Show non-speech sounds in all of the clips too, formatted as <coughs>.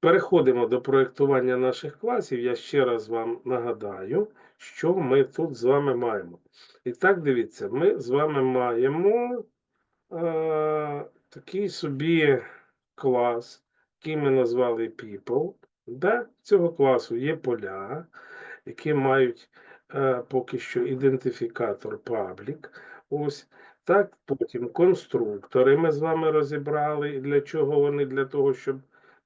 Переходимо до проєктування наших класів. Я ще раз вам нагадаю, що ми тут з вами маємо. І так, дивіться, ми з вами маємо е, такий собі клас, який ми назвали People. Де цього класу є поля, які мають е, поки що ідентифікатор public. Ось. Так, потім конструктори ми з вами розібрали. Для чого вони? Для того, щоб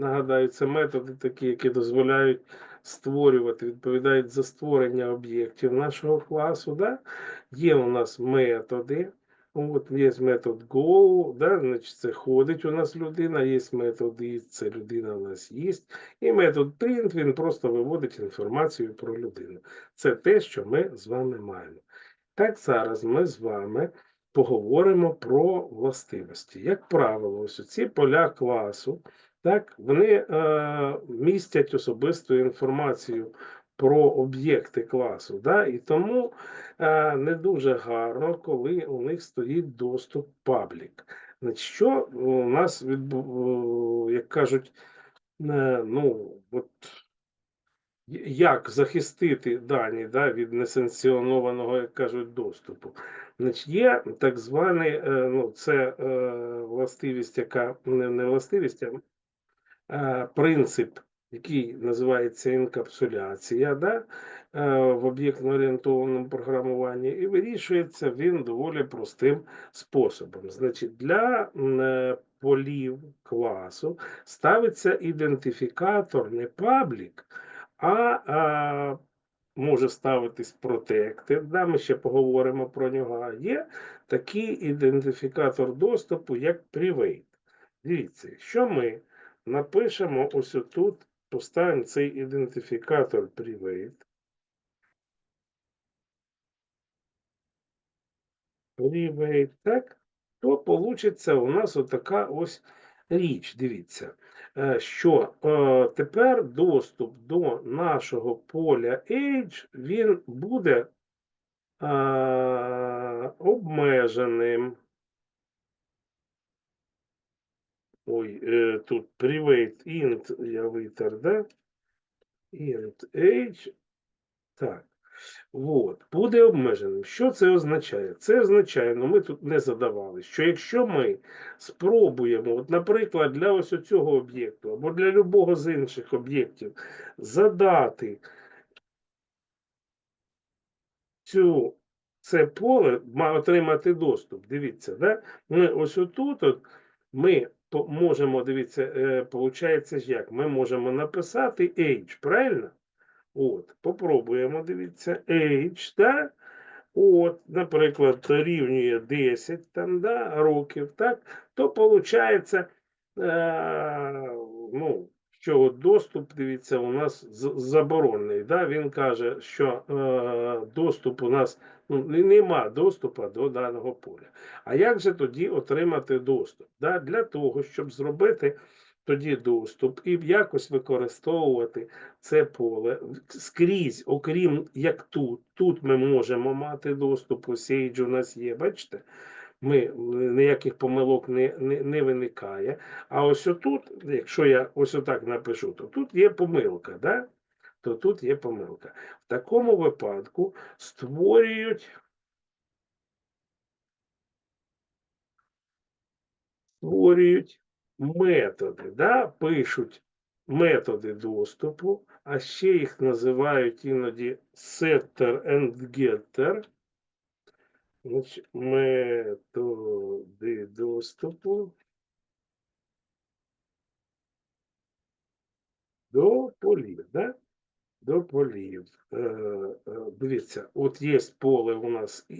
Нагадаю, це методи такі, які дозволяють створювати, відповідають за створення об'єктів нашого класу. Да? Є у нас методи. От є метод go, да? значить це ходить у нас людина, є метод is, це людина у нас є. І метод print, він просто виводить інформацію про людину. Це те, що ми з вами маємо. Так, зараз ми з вами поговоримо про властивості. Як правило, ось ці поля класу. Так, вони е, містять особисту інформацію про об'єкти класу. Да? І тому е, не дуже гарно, коли у них стоїть доступ паблік. Значить, Що у нас відбу... як кажуть, е, ну, от, як захистити дані да, від несанкціонованого, як кажуть, доступу? Значить, Є так званий, е, ну, це е, властивість, яка не, властивість, а Е, принцип, який називається інкапсуляція, да, е, в об'єктно-орієнтованому програмуванні, і вирішується він доволі простим способом. Значить, для е, полів класу ставиться ідентифікатор не паблік, а, може ставитись protected, да, ми ще поговоримо про нього. А є такий ідентифікатор доступу, як private. Дивіться, що ми напишемо ось тут, поставимо цей ідентифікатор private. Private, так, то получиться у нас отака ось річ. Дивіться, е, що е, тепер доступ до нашого поля Age, він буде е, обмеженим. Ой, е, тут private int я витер, да? Int age. Так. От, буде обмеженим. Що це означає? Це означає, ну ми тут не задавали, що якщо ми спробуємо, от, наприклад, для ось цього об'єкту або для любого з інших об'єктів задати цю, це поле, отримати доступ. Дивіться, да? ми ось отут от, ми то можемо, дивіться, е, получається ж як? Ми можемо написати age, правильно? От, попробуємо, дивіться, age, так? От, наприклад, рівнює 10 там, да, років, так? То виходить, е, ну, що доступ, дивіться, у нас заборонений. Да? Він каже, що е, доступ у нас ну, нема доступу до даного поля. А як же тоді отримати доступ? Да? Для того, щоб зробити тоді доступ і якось використовувати це поле скрізь, окрім як тут. Тут ми можемо мати доступ, у Sage у нас є, бачите? ми, ніяких помилок не не, не виникає. А ось отут, якщо я ось отак напишу, то тут є помилка. Да? То тут є помилка. В такому випадку створюють. Створюють методи, да? пишуть методи доступу, а ще їх називають іноді setter and getter. Значить, методи доступу до полів, да? До полів. Е, е, Дивіться, от є поле у нас е,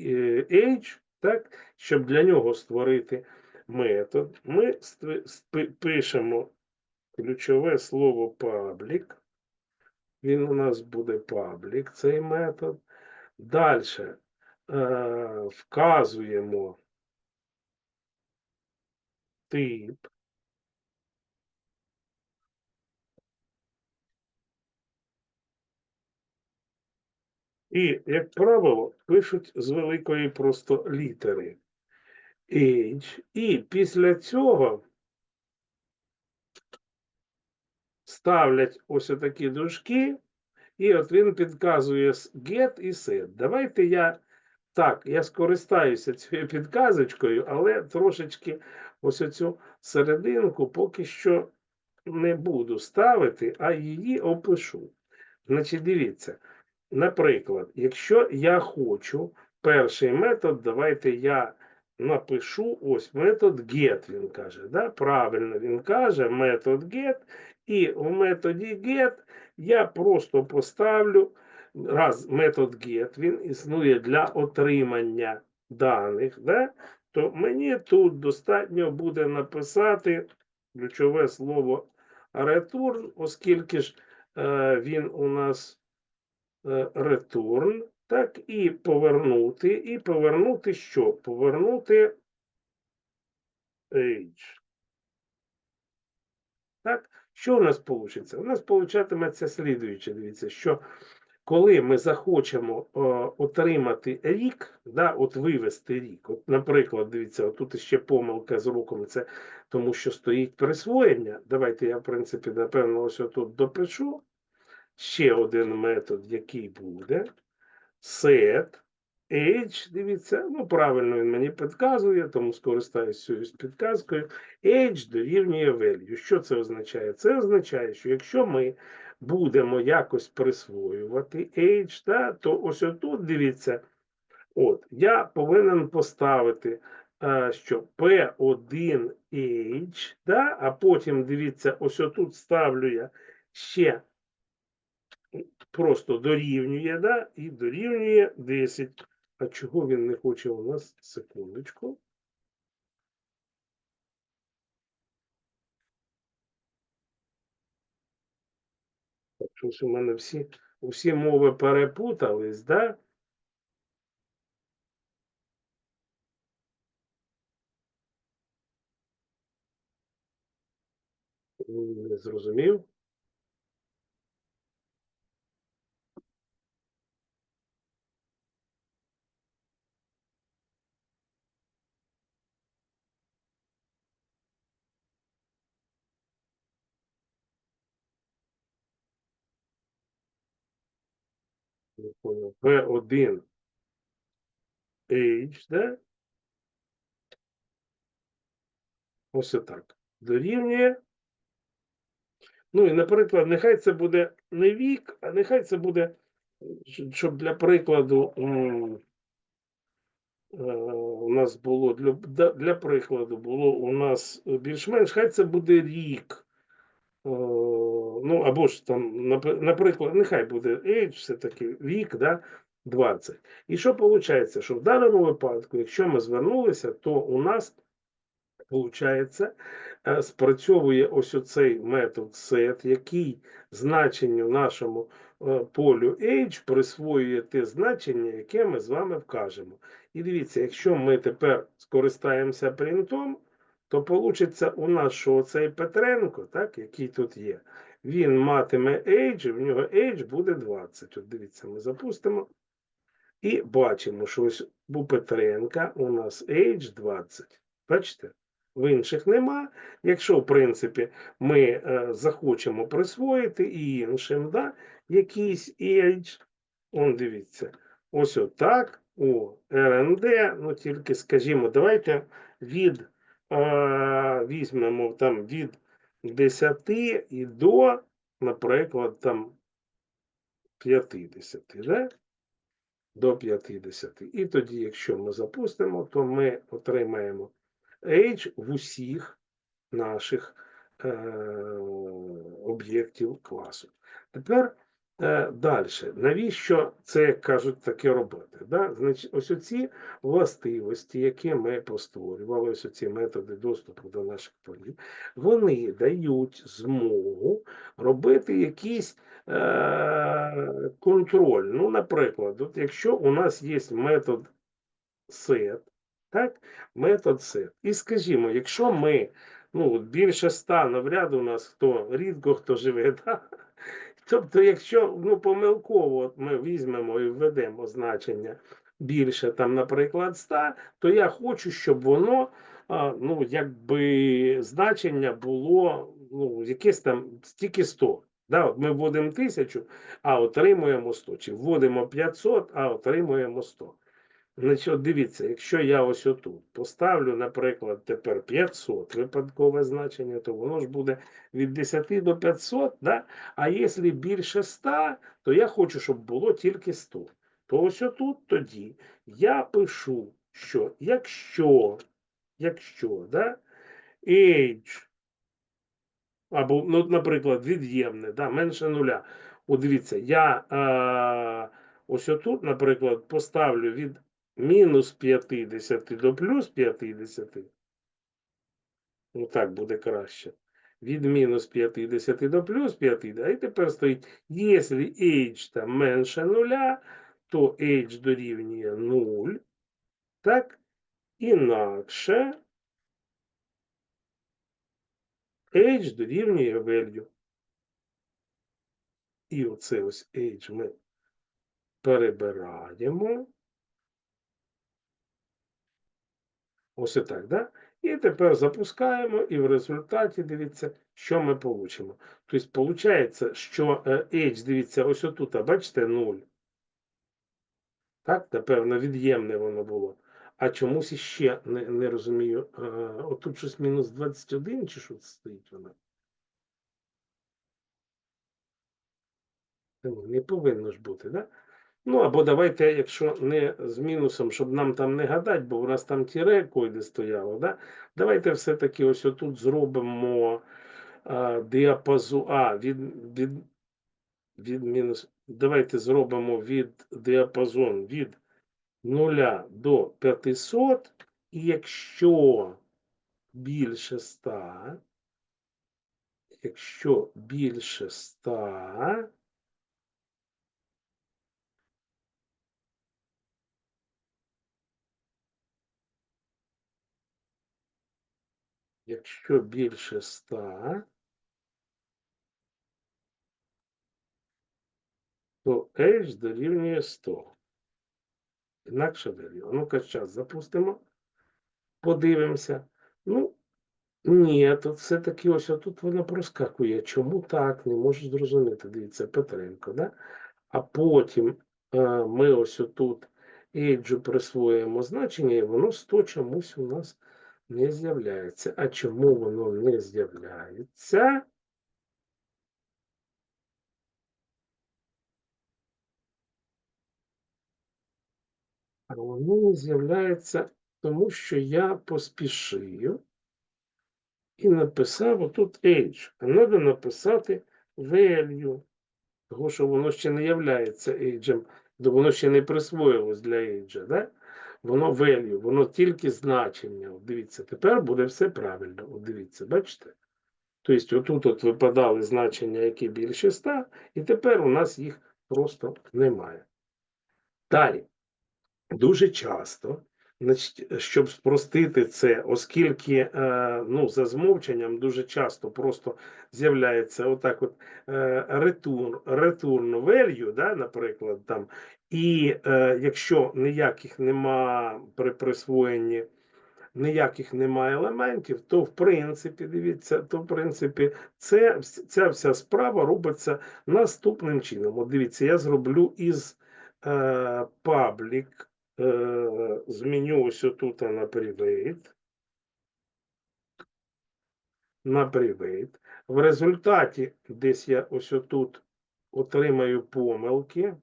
H, так, щоб для нього створити метод, ми пишемо ключове слово public. Він у нас буде public, цей метод. Далі вказуємо тип. І, як правило, пишуть з великої просто літери H. І після цього ставлять ось такі дужки, і от він підказує get і set. Давайте я так, я скористаюся цією підказочкою, але трошечки ось оцю серединку поки що не буду ставити, а її опишу. Значить, дивіться, наприклад, якщо я хочу перший метод, давайте я напишу ось метод get, він каже. Да? Правильно він каже, метод get, і в методі get я просто поставлю раз метод get, він існує для отримання даних, да? то мені тут достатньо буде написати ключове слово return, оскільки ж е, він у нас return, так, і повернути, і повернути що? Повернути age. Так, що у нас вийде? У нас получатиметься слідуюче, дивіться, що коли ми захочемо е, отримати рік, да, от вивести рік, от, наприклад, дивіться, тут ще помилка з роком, це тому що стоїть присвоєння. Давайте я, в принципі, напевно, ось тут допишу. Ще один метод, який буде. Set age, дивіться, ну правильно він мені підказує, тому скористаюся цією підказкою. Age дорівнює value. Що це означає? Це означає, що якщо ми будемо якось присвоювати age, да, то ось отут, дивіться, от, я повинен поставити, е, що P1 age, да, а потім, дивіться, ось отут ставлю я ще просто дорівнює, да, і дорівнює 10. А чого він не хоче у нас? Секундочку. Щось у мене всі, усі мови перепутались, да? Не зрозумів. Понял. P1 H, да? Ось отак. Дорівнює. Ну і, наприклад, нехай це буде не вік, а нехай це буде, щоб для прикладу е, у нас було для прикладу було у нас більш-менш, хай це буде рік. Ну, або ж там, наприклад, нехай буде age, все-таки вік, да, 20. І що виходить? Що в даному випадку, якщо ми звернулися, то у нас виходить, е, спрацьовує ось оцей метод set, який значенню нашому е, полю age присвоює те значення, яке ми з вами вкажемо. І дивіться, якщо ми тепер скористаємося принтом, то вийде у нас, що оцей Петренко, так, який тут є, він матиме age, в нього age буде 20. От дивіться, ми запустимо. І бачимо, що ось у Петренка у нас age 20. Бачите? В інших нема. Якщо, в принципі, ми е, захочемо присвоїти і іншим, да, якийсь age, он дивіться, ось отак, у РНД, ну тільки скажімо, давайте від візьмемо там від 10 і до, наприклад, там 50, да? до 50. І тоді, якщо ми запустимо, то ми отримаємо age в усіх наших е, об'єктів класу. Тепер е, далі. Навіщо це, як кажуть, таке робити? Да? Значить, ось оці властивості, які ми постворювали, ось оці методи доступу до наших полів, вони дають змогу робити якісь е, контроль. Ну, наприклад, от якщо у нас є метод set, так, метод set. І скажімо, якщо ми, ну, більше ста навряд у нас хто рідко хто живе, <laughs> да? Тобто, якщо ну, помилково ми візьмемо і введемо значення більше, там, наприклад, 100, то я хочу, щоб воно, ну, якби значення було ну, якесь там стільки 100. Да, ми вводимо 1000, а отримуємо 100. Чи вводимо 500, а отримуємо 100. Значить, дивіться, якщо я ось отут поставлю, наприклад, тепер 500 випадкове значення, то воно ж буде від 10 до 500, да? а якщо більше 100, то я хочу, щоб було тільки 100. То ось отут тоді я пишу, що якщо, якщо, да, age, або, ну, наприклад, від'ємне, да, менше нуля. От дивіться, я е, ось отут, наприклад, поставлю від мінус 50 до плюс 50. Ну так буде краще. Від мінус 50 до плюс 50. А і тепер стоїть, якщо h там менше нуля, то h дорівнює 0. Так? Інакше h дорівнює value. І оце ось h ми перебираємо. Ось і так, да? І тепер запускаємо, і в результаті дивіться, що ми получимо. Тобто, виходить, що е, h, дивіться, ось отут, а бачите, 0. Так, напевно, від'ємне воно було. А чомусь іще не, не розумію. е, Отут щось мінус 21 чи що це стоїть воно? Ну, Не повинно ж бути, да? Ну, або давайте, якщо не з мінусом, щоб нам там не гадати, бо у нас там тіре койде стояло, да? давайте все-таки ось отут зробимо а, діапазу А від, від, від мінус. Давайте зробимо від діапазон від 0 до 500, і якщо більше 100, якщо більше 100, Якщо більше 100, то h дорівнює 100. Інакше value. Ну-ка, зараз запустимо. Подивимося. Ну, ні, тут все-таки ось тут воно проскакує. Чому так? Не можу зрозуміти. Дивіться, Петренко, да? А потім е, ми ось отут age присвоїмо значення, і воно 100 чомусь у нас не з'являється. А чому воно не з'являється? А воно не з'являється, тому що я поспішив і написав отут age. А треба написати value. Тому що воно ще не являється age, воно ще не присвоїлось для age, да? Воно value, воно тільки значення. От дивіться, тепер буде все правильно. От дивіться, бачите? Тобто, отут от випадали значення, які більше 100, і тепер у нас їх просто немає. Далі. Дуже часто, значить, щоб спростити це, оскільки е, ну, за змовченням дуже часто просто з'являється отак от е, return, return value, наприклад, там, і е, якщо ніяких нема при присвоєнні, ніяких нема елементів, то в принципі, дивіться, то в принципі, це, ця вся справа робиться наступним чином. От дивіться, я зроблю із е, зміню ось отут на private. На private. В результаті десь я ось отут отримаю помилки.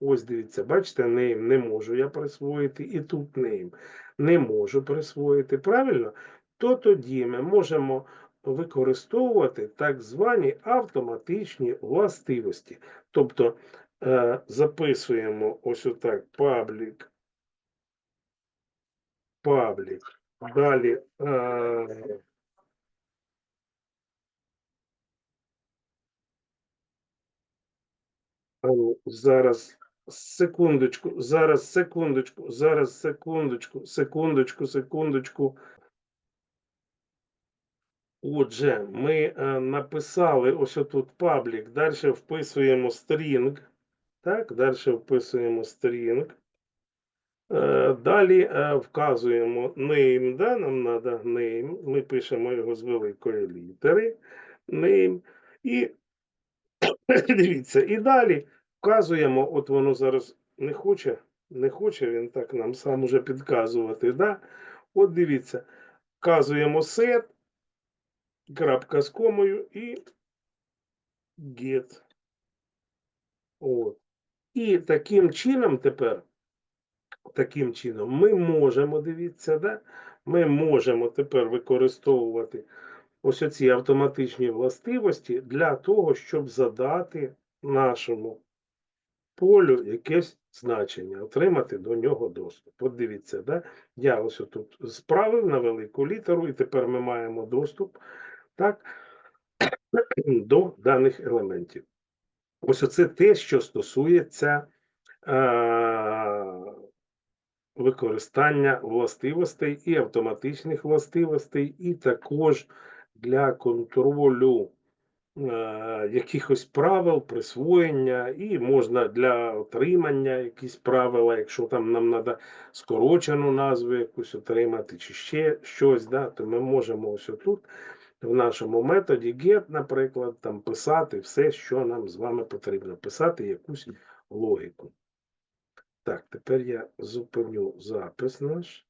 Ось дивіться, бачите, name не можу я присвоїти, і тут name не можу присвоїти. Правильно? То тоді ми можемо використовувати так звані автоматичні властивості. Тобто е, записуємо ось отак public паблік. Далі. Е, зараз секундочку, зараз секундочку, зараз секундочку, секундочку, секундочку. Отже, ми е, написали ось тут паблік, далі вписуємо стрінг. Так, далі вписуємо стрінг. Е, Далі е, вказуємо name, да, нам треба name, ми пишемо його з великої літери. name. І <coughs> дивіться, і далі вказуємо, от воно зараз не хоче, не хоче він так нам сам уже підказувати. Да? От дивіться, вказуємо set, крапка з комою і get. От. І таким чином тепер, таким чином, ми можемо, дивіться, да? ми можемо тепер використовувати ось оці автоматичні властивості для того, щоб задати нашому полю якесь значення, отримати до нього доступ. От дивіться, да? я ось тут справив на велику літеру, і тепер ми маємо доступ так, <clears throat> до даних елементів. Ось оце те, що стосується е, використання властивостей і автоматичних властивостей, і також для контролю е, якихось правил, присвоєння, і можна для отримання якісь правила, якщо там нам треба скорочену назву якусь отримати, чи ще щось, да, то ми можемо ось отут в нашому методі get, наприклад, там писати все, що нам з вами потрібно, писати якусь логіку. Так, тепер я зупиню запис наш.